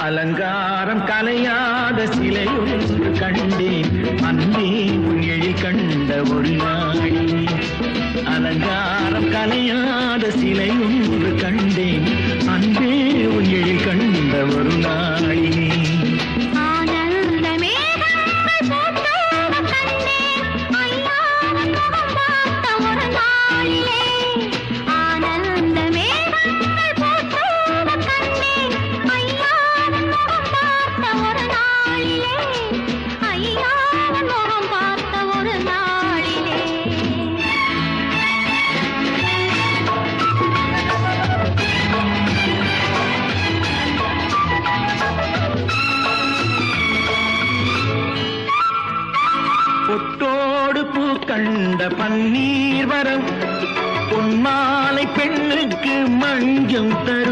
அலங்காரம் கலையாத சிலையொன்று கண்டேன் அன்பே உன் எழில் கண்ட ஒரு நாளி. அலங்காரம் கலையாத சிலையொன்று கண்டேன் அன்பே பொட்டோடு பூ கண்ட பன்னீர் வரம். பொன்மாலை பெண்ணுக்கு மஞ்சம் தரும்.